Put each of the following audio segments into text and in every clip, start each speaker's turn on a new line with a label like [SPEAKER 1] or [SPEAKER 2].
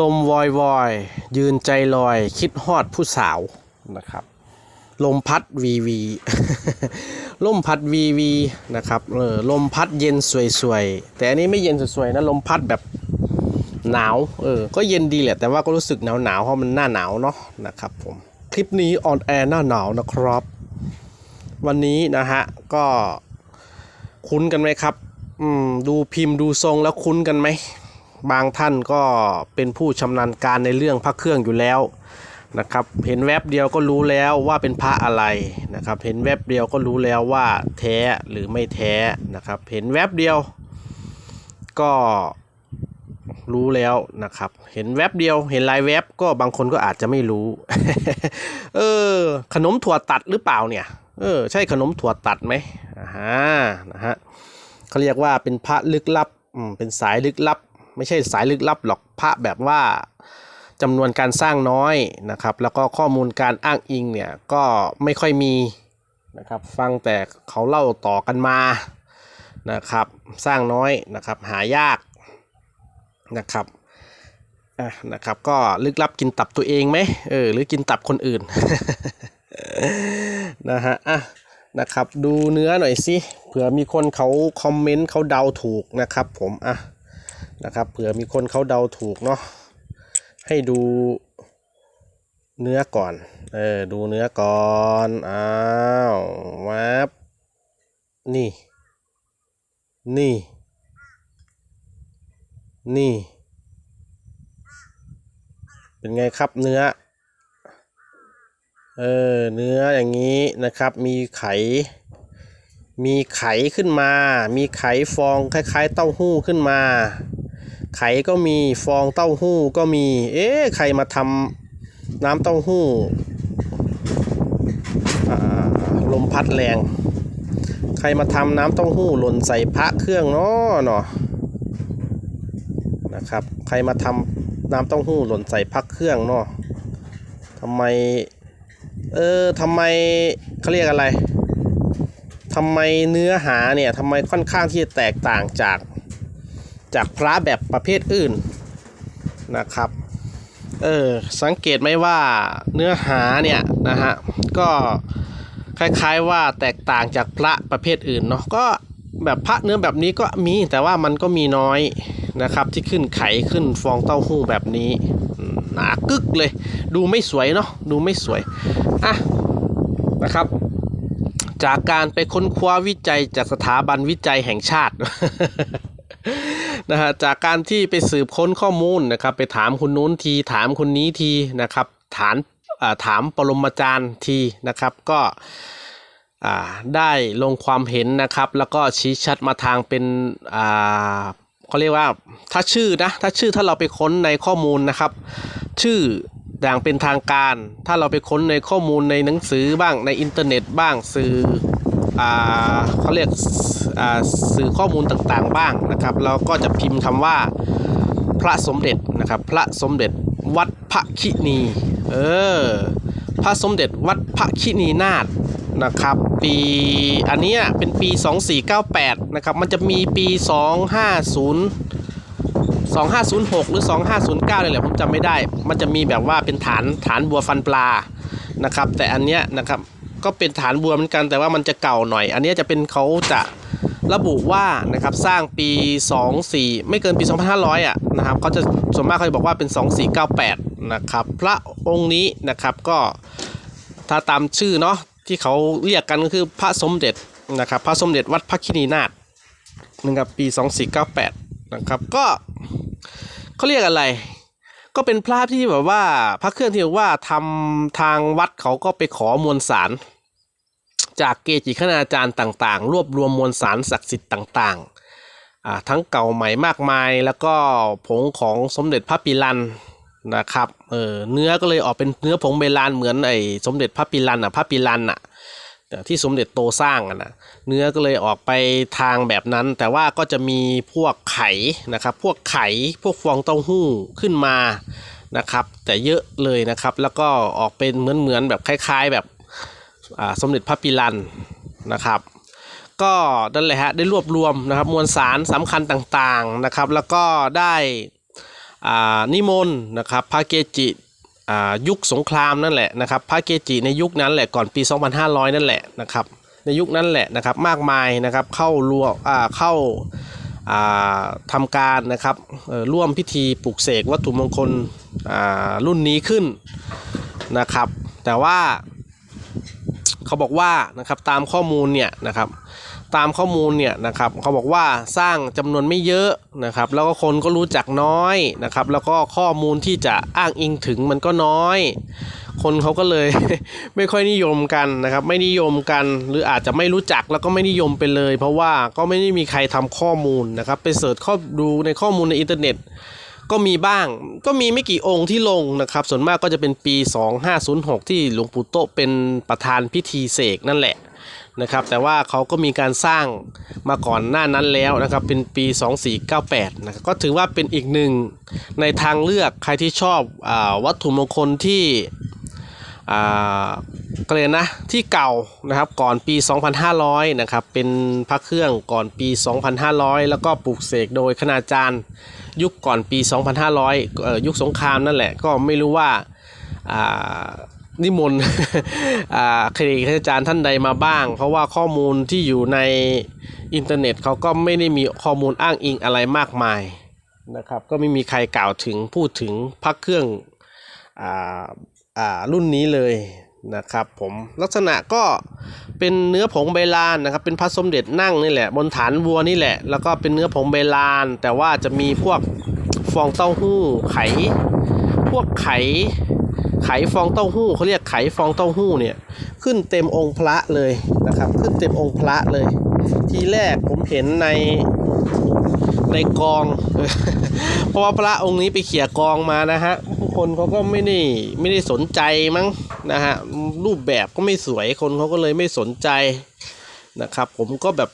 [SPEAKER 1] ลมวอยวอยยืนใจลอย คิดฮอดผู้สาวนะครับ ลมพัดวีวีลมพัดวีวีนะครับเออลมพัดเย็นสวยๆ แต่อันนี้ไม่เย็นสวยๆนะลมพัดแบบหนาวเออก็เย็นดีแหละแต่ว่าก็รู้สึกหนาวหนาวเพราะมันหน้าหนาวเนาะนะครับผมคลิปนี้ออนแอร์หน้าหนาวนะครับ วันนี้นะฮะก็คุ้นกันไหมครับอืมดูพิมพ์ดูทรงแล้วคุ้นกันไหม บางท่านก็เป็นผู้ชำนาญการในเรื่องพระเครื่องอยู่แล้วนะครับเห็นแวบเดียวก็รู้แล้วว่าเป็นพระอะไรนะครับ เห็นแวบเดียวก็รู้แล้วว่าแท้หรือไม่แท้นะครับ เห็นแวบเดียวก็รู้แล้วนะครับ เห็นแวบเดียว เห็นลายแวบก็บางคนก็อาจจะไม่รู้ เออ ขนมถั่วตัดหรือเปล่าเนี่ย เออ ใช่ขนมถั่วตัดไหมอ่านะฮะเขาเรียกว่าเป็นพระลึกลับ อืม เป็นสายลึกลับ ไม่ใช่สายลึกลับหรอกพระแบบว่าจำนวนการสร้างน้อยนะครับ แล้วก็ข้อมูลการอ้างอิงเนี่ยก็ไม่ค่อยมีนะครับ ฟังแต่เขาเล่าต่อกันมานะครับ สร้างน้อยนะครับ หายากนะครับอะนะครับ ก็ลึกลับกินตับตัวเองไหมเออหรือกินตับคนอื่นนะฮะอะนะครับ ดูเนื้อหน่อยสิเผื่อมีคนเขาคอมเมนต์เขาเดาถูกนะครับ ผมอะ นะครับเผื่อมีคนเขาเดาถูกเนาะให้ดูเนื้อก่อน เออ ดูเนื้อก่อน อ้าววับนี่ นี่ นี่ เป็นไงครับเนื้อ เออ เนื้ออย่างนี้นะครับ มีไข มีไขขึ้นมา มีไขฟองคล้าย ๆ เต้าหู้ขึ้นมา ไข่ก็มีฟองเต้าหู้ก็มี เอ๊ะใครมาทำน้ำเต้าหู้ลมพัดแรง ใครมาทำน้ำเต้าหู้หล่นใส่พระเครื่องเนาะเนาะนะครับ ใครมาทำน้ำเต้าหู้หล่นใส่พักเครื่องเนาะทำไม เออทำไมเขาเรียกอะไรทำไมเนื้อหาเนี่ยทำไมค่อนข้างที่จะแตกต่างจาก จากพระแบบประเภทอื่นนะครับ เออสังเกตไหมว่าเนื้อหาเนี่ยนะฮะก็คล้ายๆว่าแตกต่างจากพระประเภทอื่นเนาะก็แบบพระเนื้อแบบนี้ก็มีแต่ว่ามันก็มีน้อยนะครับ ที่ขึ้นไข่ขึ้นฟองเต้าหู้แบบนี้หนากึกเลย ดูไม่สวยเนาะดูไม่สวยอะนะครับ จากการไปค้นคว้าวิจัยจากสถาบันวิจัยแห่งชาติ นะฮะจากการที่ไปสืบค้นข้อมูลนะครับไปถามคนนู้นทีถามคนนี้ทีนะครับฐานอ่าถามปรมาจารย์ทีนะครับก็อ่าได้ลงความเห็นนะครับ แล้วก็ชี้ชัดมาทางเป็นอ่าเขาเรียกว่าถ้าชื่อนะถ้าชื่อถ้าเราไปค้นในข้อมูลนะครับ ชื่ออย่างเป็นทางการ ถ้าเราไปค้นในข้อมูลในหนังสือบ้างในอินเทอร์เน็ตบ้างสื่อ เขาเรียกสื่อข้อมูลต่างๆบ้างนะครับ เราก็จะพิมพ์คำว่าพระสมเด็จนะครับ พระสมเด็จวัดพระคินี เออ พระสมเด็จวัดพระคินีนาถนะครับ ปีอันนี้เป็นปี 2498 นะครับ มันจะมีปี 250 2506 หรือ 2509เลยแหละผมจำไม่ได้ มันจะมีแบบว่าเป็นฐานฐานบัวฟันปลานะครับ แต่อันเนี้ยนะครับ ก็เป็นฐานบัวเหมือนกันแต่ว่ามันจะเก่าหน่อย อันนี้จะเป็นเขาจะระบุว่านะครับสร้างปี 24 ไม่เกินปี 2500อะนะครับเขาจะส่วนมากเขาจะบอกว่าเป็น 2498 นะครับพระองค์นี้นะครับก็ถ้าตามชื่อเนาะที่เขาเรียกกันก็คือพระสมเด็จนะครับพระสมเด็จวัดพระคินีนาถนะครับปี 2498 นะครับก็เขาเรียกอะไร ก็เป็นพระที่แบบว่าพระเครื่องที่ว่าทำทางวัดเขาก็ไปขอมวลสาร จากเกจิคณาจารย์ต่างๆ รวบรวมมวลสารศักดิ์สิทธิ์ต่างๆ ทั้งเก่าใหม่มากมายแล้วก็ผงของสมเด็จพระปิลันนะครับเออเนื้อก็เลยออกเป็นเนื้อผงเบลานเหมือนไอ้สมเด็จพระปิลันอะพระปิลันอะที่สมเด็จโตสร้างอะนะเนื้อก็เลยออกไปทางแบบนั้น แต่ว่าก็จะมีพวกไข่นะครับพวกไข่พวกฟองเต้าหู้ขึ้นมานะครับแต่เยอะเลยนะครับแล้วก็ออกเป็นเหมือนเหมือนๆแบบคล้าย ๆ แบบ สมเด็จพระปิลันนะครับ ก็นั่นแหละฮะได้รวบรวมนะครับมวลสารสำคัญต่างๆนะครับ แล้วก็ได้นิมนต์นะครับพระเกจิยุคสงครามนั่นแหละนะครับพระเกจิในยุคนั้นแหละก่อนปี 2500 นั่นแหละนะครับในยุคนั้นแหละนะครับมากมายนะครับเข้ารวมเข้าอ่าทำการนะครับร่วมพิธีปลุกเสกวัตถุมงคลรุ่นนี้ขึ้นนะครับ แต่ว่า เขาบอกว่านะครับตามข้อมูลเนี่ยนะครับตามข้อมูลเนี่ยนะครับเขาบอกว่าสร้างจำนวนไม่เยอะนะครับ แล้วก็คนก็รู้จักน้อยนะครับ แล้วก็ข้อมูลที่จะอ้างอิงถึงมันก็น้อย คนเขาก็เลยไม่ค่อยนิยมกันนะครับ ไม่นิยมกันหรืออาจจะไม่รู้จักแล้วก็ไม่นิยมไปเลย เพราะว่าก็ไม่ได้มีใครทำข้อมูลนะครับ ไปเสิร์ชข้อดูในข้อมูลในอินเทอร์เน็ต ก็มีบ้าง ก็มีไม่กี่องค์ที่ลงนะครับ ส่วนมากก็จะเป็นปี 2506 ที่หลวงปู่โตเป็นประธานพิธีเสกนั่นแหละนะครับแต่ว่าเขาก็มีการสร้างมาก่อนหน้านั้นแล้วนะครับเป็นปี 2498นะครับก็ถือว่าเป็นอีกหนึ่งในทางเลือกใครที่ชอบอวัตถุมงคลที่ก็เลยกนะที่เก่านะครับก่อนปี 2500นะครับเป็นพระเครื่องก่อนปี 2500 แล้วก็ปลูกเสกโดยคณาจารย์ ยุคก่อนปี 2500เอ่อยุคสงครามนั่นแหละ ก็ไม่รู้ว่านิมนต์อ่าคดีอาจารย์ท่านใดมาบ้าง เพราะว่าข้อมูลที่อยู่ในอินเทอร์เน็ตเขาก็ไม่ได้มีข้อมูลอ้างอิงอะไรมากมายนะครับ ก็ไม่มีใครกล่าวถึงพูดถึงพระเครื่องออรุ่นนี้เลย นะครับผมลักษณะก็เป็นเนื้อผงใบลานนะครับเป็นพระสมเด็จนั่งนี่แหละ บนฐานวัวนี่แหละ แล้วก็เป็นเนื้อผงใบลาน แต่ว่าจะมีพวกฟองเต้าหู้ไข่ พวกไข่ไข่ฟองเต้าหู้เขาเรียกไข่ฟองเต้าหู้เนี่ยขึ้นเต็มองค์พระเลยนะครับ ขึ้นเต็มองค์พระเลย ทีแรกผมเห็นในในกอง เพราะว่าพระองค์นี้ไปเขี่ยกองมานะฮะคนเขาก็ไม่ได้ไม่ได้สนใจมั้ง นะฮะรูปแบบก็ไม่สวยคนเขาก็เลยไม่สนใจนะครับ ผมก็แบบ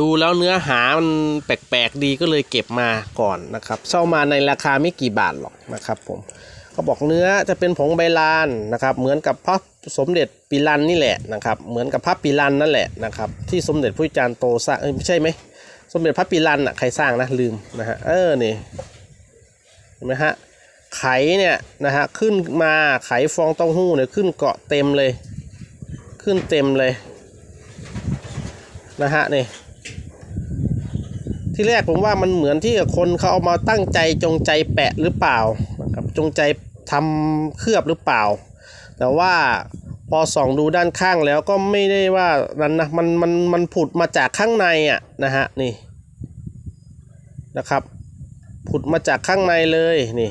[SPEAKER 1] ดูแล้วเนื้อหามันแปลกๆดีก็เลยเก็บมาก่อนนะครับเช่ามาในราคาไม่กี่บาทหรอกนะครับ ผมเขาบอกเนื้อจะเป็นผงใบลานนะครับ เหมือนกับพระสมเด็จปิลันนี่แหละนะครับ เหมือนกับพระปิลันนั่นแหละนะครับ ที่สมเด็จพระจารย์โตสร้างเอ้ยไม่ใช่ไหมสมเด็จพระปิลันอะใครสร้างนะลืมนะฮะเออนี่เห็นไหมฮะ ไข่เนี่ยนะฮะขึ้นมาไข่ฟองเต้าหู้เนี่ยขึ้นเกาะเต็มเลย ขึ้นเต็มเลยนะฮะนี่ที่แรกผมว่ามันเหมือนที่คนเขาเอามาตั้งใจจงใจแปะหรือเปล่านะครับจงใจทำเคลือบหรือเปล่า แต่ว่าพอส่องดูด้านข้างแล้วก็ไม่ได้ว่านั้นนะมันมันมันผุดมาจากข้างในอะนะฮะนี่นะครับ ผุดมาจากข้างในเลยนี่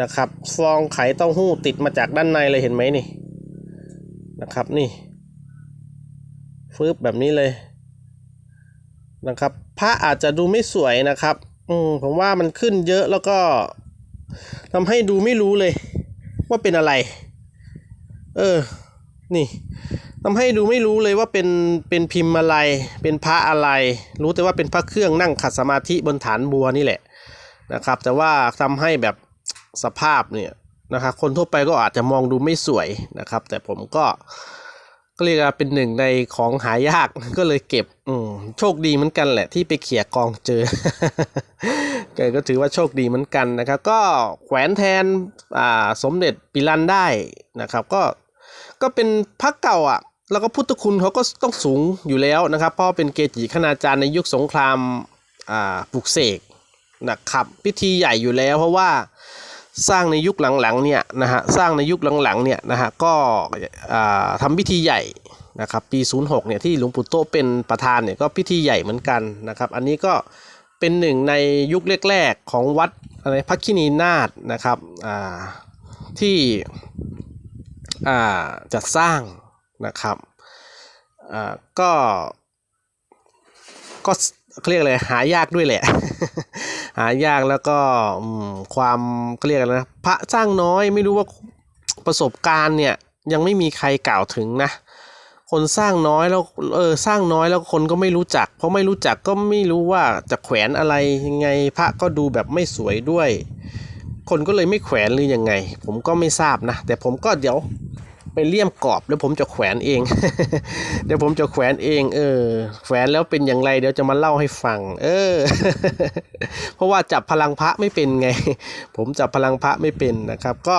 [SPEAKER 1] นะครับฟองไข่เต้าหู้ติดมาจากด้านในเลยเห็นไหมนี่นะครับนี่ฟืบแบบนี้เลยนะครับพระอาจจะดูไม่สวยนะครับอืมผมว่ามันขึ้นเยอะแล้วก็ทำให้ดูไม่รู้เลย ว่าเป็นอะไร เออ นี่ทำให้ดูไม่รู้เลยว่าเป็นเป็นพิมพ์อะไร เป็นพระอะไร รู้แต่ว่าเป็นพระเครื่องนั่งขัดสมาธิบนฐานบัวนี่แหละนะครับ แต่ว่าทำให้แบบ สภาพเนี่ยนะครับคนทั่วไปก็อาจจะมองดูไม่สวยนะครับ แต่ผมก็ก็เรียกว่าเป็นหนึ่งในของหายากก็เลยเก็บ อืมโชคดีเหมือนกันแหละที่ไปเขี่ยกองเจอแกก็ถือว่าโชคดีเหมือนกันนะครับ ก็แขวนแทนอ่าสมเด็จปิลันได้นะครับ ก็ก็เป็นพักเก่าอะ แล้วก็พุทธคุณเขาก็ต้องสูงอยู่แล้วนะครับ เพราะเป็นเกจิคณาจารย์ในยุคสงครามอ่าปลุกเสกนะครับ พิธีใหญ่อยู่แล้วเพราะว่า สร้างในยุคหลังๆเนี่ยนะฮะสร้างในยุคหลังๆเนี่ยนะฮะก็อ่าทำพิธีใหญ่นะครับปี 06เนี่ยที่หลวงปู่โตเป็นประธานเนี่ยก็พิธีใหญ่เหมือนกันนะครับ อันนี้ก็เป็นหนึ่งในยุคแรกๆของวัดอะไรพักคินีนาฏนะครับที่จัดสร้างนะครับก็ก็ เขาเรียกอะไรหายากด้วยแหละ หายากแล้วก็ความเขาเรียกอะไรนะพระสร้างน้อยไม่รู้ว่าประสบการณ์เนี่ยยังไม่มีใครกล่าวถึงนะคนสร้างน้อยแล้วเออสร้างน้อยแล้วคนก็ไม่รู้จัก เพราะไม่รู้จักก็ไม่รู้ว่าจะแขวนอะไรยังไงพระก็ดูแบบไม่สวยด้วย คนก็เลยไม่แขวนหรือยังไง ผมก็ไม่ทราบนะ แต่ผมก็เดี๋ยว ไปเลี่ยมกรอบเดี๋ยวผมจะแขวนเอง เดี๋ยวผมจะแขวนเอง เออ แขวนแล้วเป็นอย่างไร เดี๋ยวจะมาเล่าให้ฟัง เออ เพราะว่าจับพลังพระไม่เป็นไง ผมจับพลังพระไม่เป็นนะครับ ก็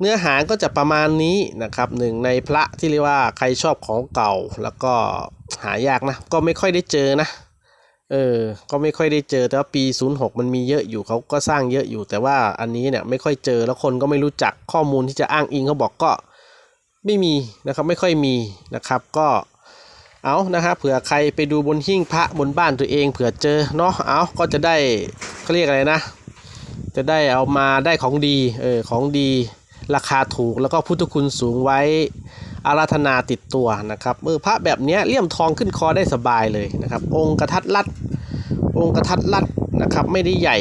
[SPEAKER 1] เนื้อหาก็จะประมาณนี้นะครับหนึ่งในพระที่เรียกว่าใครชอบของเก่าแล้วก็หายากนะ ก็ไม่ค่อยได้เจอนะเออ ก็ไม่ค่อยได้เจอแต่ว่าปี 06 มันมีเยอะอยู่เขาก็สร้างเยอะอยู่ แต่ว่าอันนี้เนี่ยไม่ค่อยเจอแล้วคนก็ไม่รู้จักข้อมูลที่จะอ้างอิงเขาบอกก็ ไม่มีนะครับไม่ค่อยมีนะครับก็เอานะครับเผื่อใครไปดูบนหิ้งพระบนบ้านตัวเองเผื่อเจอเนาะเอาก็จะได้เขาเรียกอะไรนะ จะได้เอามาได้ของดีเออของดีราคาถูกแล้วก็พุทธคุณสูงไว้อาราธนาติดตัวนะครับเออพระแบบเนี้ยเลี่ยมทองขึ้นคอได้สบายเลยนะครับ องค์กระทัดรัด องค์กระทัดรัดนะครับ ไม่ได้ใหญ่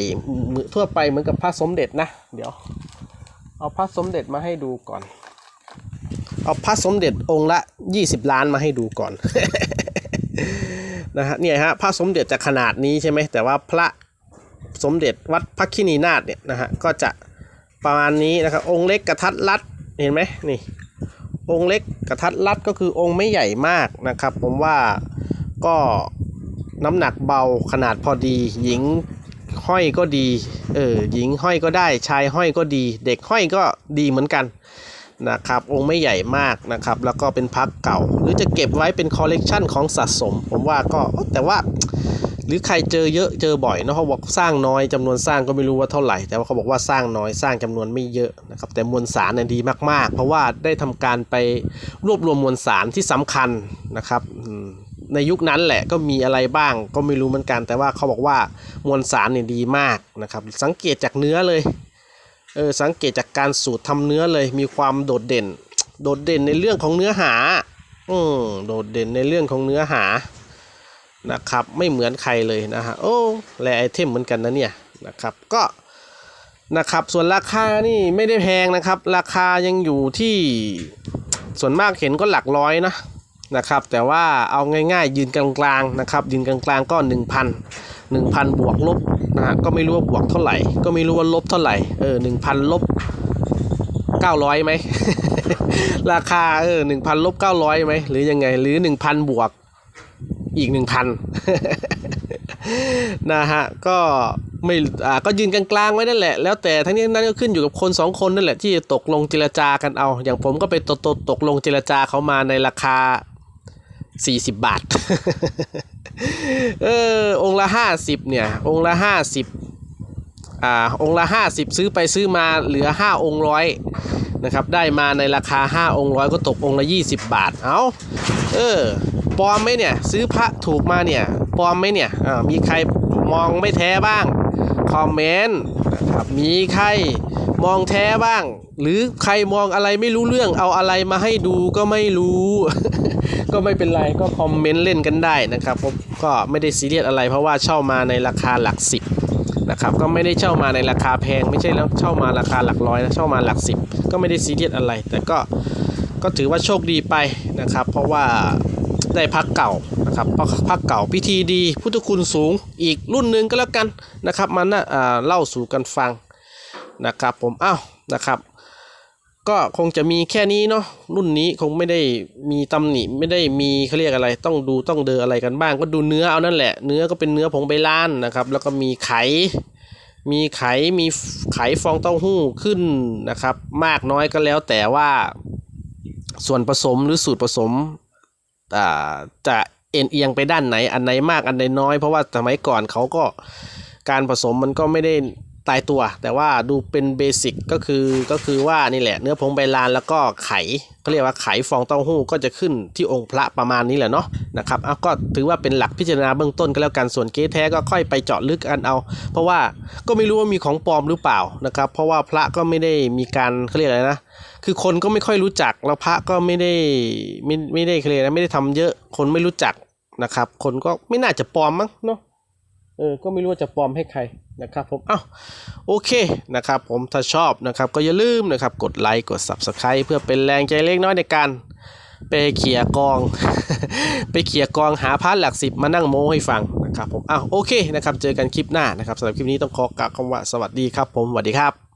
[SPEAKER 1] เหมือทั่วไปเหมือนกับพระสมเด็จนะ เดี๋ยว เอาพระสมเด็จมาให้ดูก่อน เอาพระสมเด็จองค์ละ 20 ล้านมาให้ดูก่อนนะฮะเนี่ยฮะพระสมเด็จจะขนาดนี้ใช่ไหมแต่ว่าพระสมเด็จวัดพระคินีนาถเนี่ยนะฮะก็จะประมาณนี้นะครับองค์เล็กกระทัดรัดเห็นไหมนี่องค์เล็กกระทัดรัดก็คือองค์ไม่ใหญ่มากนะครับ ผมว่าก็น้ำหนักเบาขนาดพอดี หญิงห้อยก็ดีเออหญิงห้อยก็ได้ชายห้อยก็ดี เด็กห้อยก็ดีเหมือนกัน นะครับองค์ไม่ใหญ่มากนะครับ แล้วก็เป็นพักเก่า หรือจะเก็บไว้เป็นคอลเลกชันของสะสม ผมว่าก็แต่ว่า หรือใครเจอเยอะเจอบ่อยเนอะเขาบอกสร้างน้อยจำนวนสร้างก็ไม่รู้ว่าเท่าไหร่ แต่ว่าเขาบอกว่าสร้างน้อยสร้างจำนวนไม่เยอะนะครับแต่มวลสารเนี่ยดีมากๆ เพราะว่าได้ทำการไปรวบรวมมวลสารที่สำคัญนะครับในยุคนั้นแหละก็มีอะไรบ้างก็ไม่รู้เหมือนกัน แต่ว่าเขาบอกว่ามวลสารเนี่ยดีมากนะครับสังเกตจากเนื้อเลย เออสังเกตจากการสูตรทำเนื้อเลยมีความโดดเด่น โดดเด่นในเรื่องของเนื้อหา อืมโดดเด่นในเรื่องของเนื้อหานะครับไม่เหมือนใครเลยนะฮะโอ้แลไอเทมเหมือนกันนะเนี่ยนะครับก็นะครับส่วนราคานี่ไม่ได้แพงนะครับ ราคายังอยู่ที่ส่วนมากเห็นก็หลักร้อยนะนะครับแต่ว่าเอาง่ายๆยืนกลางๆนะครับยืนกลางๆก็ 1,000 1,000 บวกลบนะฮะก็ไม่รู้ว่าบวกเท่าไหร่ ก็ไม่รู้ว่าลบเท่าไหร่เออ1,000ลบ900ไหมราคาเออ1,000ลบ900ไหมหรือยังไงหรือ1,000บวกอีกหนึ่งพันนะฮะก็ไม่อ่าก็ยืนกลางๆไว้นั่นแหละแล้วแต่ทั้งนี้ทั้งนั้นก็ขึ้นอยู่กับคนสองคนนั่นแหละที่ตกลงเจรจากันเอา อย่างผมก็ไปตกตกตกลงเจรจาเขามาในราคา 40 บาท เออ องค์ละ50เนี่ย องค์ละ50อ่า องค์ละ50ซื้อไปซื้อมาเหลือ5องค์ร้อยนะครับ ได้มาในราคา5องค์ร้อยก็ตกองค์ละ20บาท เอาเออ ปลอมไหมเนี่ย ซื้อพระถูกมาเนี่ย ปลอมไหมเนี่ย อ่า มีใครมองไม่แท้บ้าง คอมเมนต์นะครับ มีใครมองแท้บ้าง หรือใครมองอะไรไม่รู้เรื่อง เอาอะไรมาให้ดูก็ไม่รู้ ก็ไม่เป็นไรก็คอมเมนต์เล่นกันได้นะครับผมก็ไม่ได้ซีเรียสอะไรเพราะว่าเช่ามาในราคาหลักสิบนะครับก็ไม่ได้เช่ามาในราคาแพงไม่ใช่แล้วเช่ามาราคาหลักร้อยนะเช่ามาหลักสิบก็ไม่ได้ซีเรียสอะไร แต่ก็ก็ถือว่าโชคดีไปนะครับ เพราะว่าได้พักเก่านะครับพักพักเก่าพิธีดีพุทธคุณสูงอีกรุ่นหนึ่งก็แล้วกันนะครับมันน่ะอ่าเล่าสู่กันฟังนะครับผมอ้าวนะครับ ก็คงจะมีแค่นี้เนาะรุ่นนี้คงไม่ได้มีตำหนิไม่ได้มีเขาเรียกอะไร ต้องดูต้องเดออะไรกันบ้าง ก็ดูเนื้อเอานั่นแหละ เนื้อก็เป็นเนื้อผงใบลานนะครับ แล้วก็มีไข มีไขมีไขฟองเต้าหู้ขึ้นนะครับ มากน้อยก็แล้วแต่ว่าส่วนผสมหรือสูตรผสมจะเอ็นเอียงไปด้านไหนอันไหนมากอันไหนน้อย เพราะว่าสมัยก่อนเขาก็การผสมมันก็ไม่ได้ ตายตัว แต่ว่าดูเป็นเบสิกก็คือก็คือว่านี่แหละเนื้อผงใบลานแล้วก็ไข่เขาเรียกว่าไข่ฟองเต้าหู้ก็จะขึ้นที่องค์พระประมาณนี้แหละเนาะนะครับเอาก็ถือว่าเป็นหลักพิจารณาเบื้องต้นก็แล้วกันส่วนเก๊แท้ก็ค่อยไปเจาะลึกกันเอา เพราะว่าก็ไม่รู้ว่ามีของปลอมหรือเปล่านะครับ เพราะว่าพระก็ไม่ได้มีการเขาเรียกอะไรนะคือคนก็ไม่ค่อยรู้จักแล้วพระก็ไม่ได้ไม่ไม่ได้เคลียร์นะไม่ได้ทำเยอะคนไม่รู้จักนะครับ คนก็ไม่น่าจะปลอมมั้งเนาะ เออก็ไม่รู้ว่าจะปลอมให้ใครนะครับผมเอ้าโอเคนะครับผมถ้าชอบนะครับก็อย่าลืมนะครับกดไลค์กด Subscribe เพื่อเป็นแรงใจเล็กน้อยในการไปเขี่ยกอง ไปเขี่ยกองหาพาร์ทหลักสิบมานั่งโม้ให้ฟังนะครับผมอ้าวโอเคนะครับ เจอกันคลิปหน้านะครับสำหรับคลิปนี้ต้องขอกล่าวคำว่าสวัสดีครับผมสวัสดีครับ